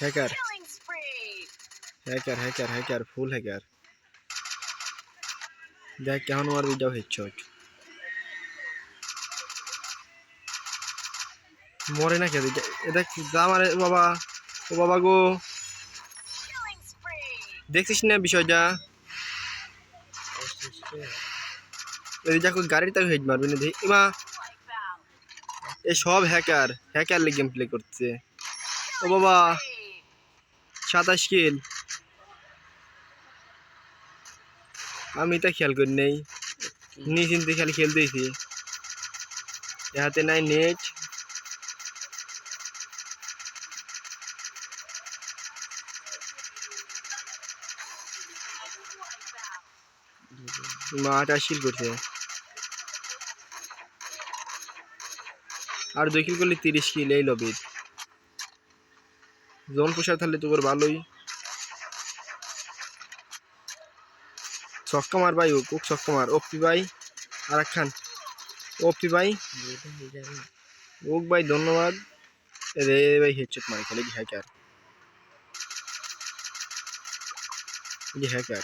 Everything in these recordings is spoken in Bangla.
Hacker hacker hacker hacker full hacker দেখ কেমন আমার ভিডিও হচ্ছে মরে না খেয়ে এটা আমার বাবা ও বাবা গো। দেখছিস না বিষয়টা? গাড়িটা হেড মারবি না দেখি। মা এ সব হ্যাকার হ্যাকার গেম প্লে করছে ও বাবা. সাতাশ কিল আমি তা খেয়াল করি নেই। নিশ্চিন্তে খালি খেলতেছি হাতে নাই নেট মাটা শিল করছে। আর দুই কিল করলে তিরিশ কিল, এই লবির। জোন পোষার তাহলে তো ওর ভালোই। ছক্কা মার ভাই, ও কুক ছক্কা মার। ওপি ভাই আর খান ওপি ভাই। ওক ভাই, ধন্যবাদ। রে ভাই হেডশট মারে, খালি হ্যাকার হ্যাকার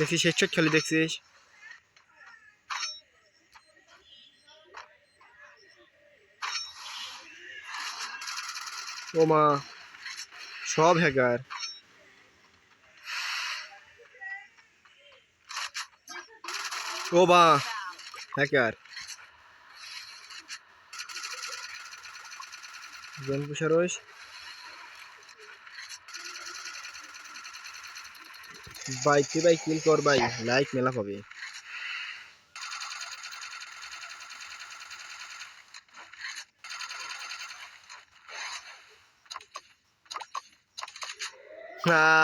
দেখছিস হেডশট খালি দেখছিস? ও মা সব হ্যাকার ও বা হ্যাকার জন পুষারস ভাই তুই ভাই কিল কর ভাই লাইক মেলা পাবে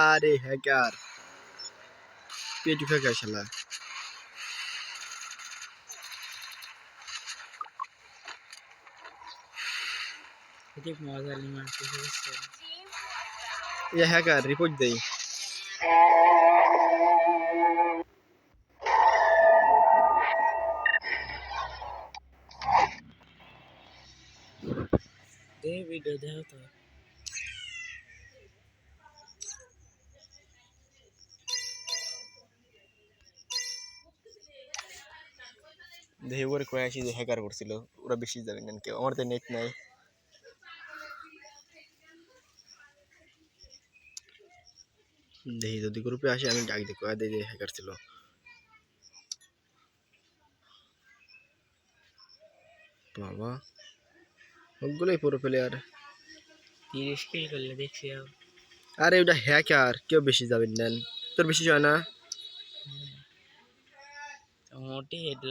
আরে হ্যাকার পেটু হ্যাকার শালা Team এ হ্যাকার রিপোর্ট দেই দে ভিডিও দেখো তো দেখি কয়ে আসি যে হ্যাকার করছিল, ওরা বেশি যাবে না কেউ, আমার তো নেট নাই। দেখি যদি গ্রুপে আসে, আমি ডাক কয়ে দিই যে হ্যাকার ছিল। বাবা। সবগুলোই পুরো প্লেয়ার তিরিশ কিল করলে দেখছি আর। আরে ওটা হ্যাকার কেউ বেশি যাবেন নেন। তোর বেশি যায় না? মোটি হেডলাইট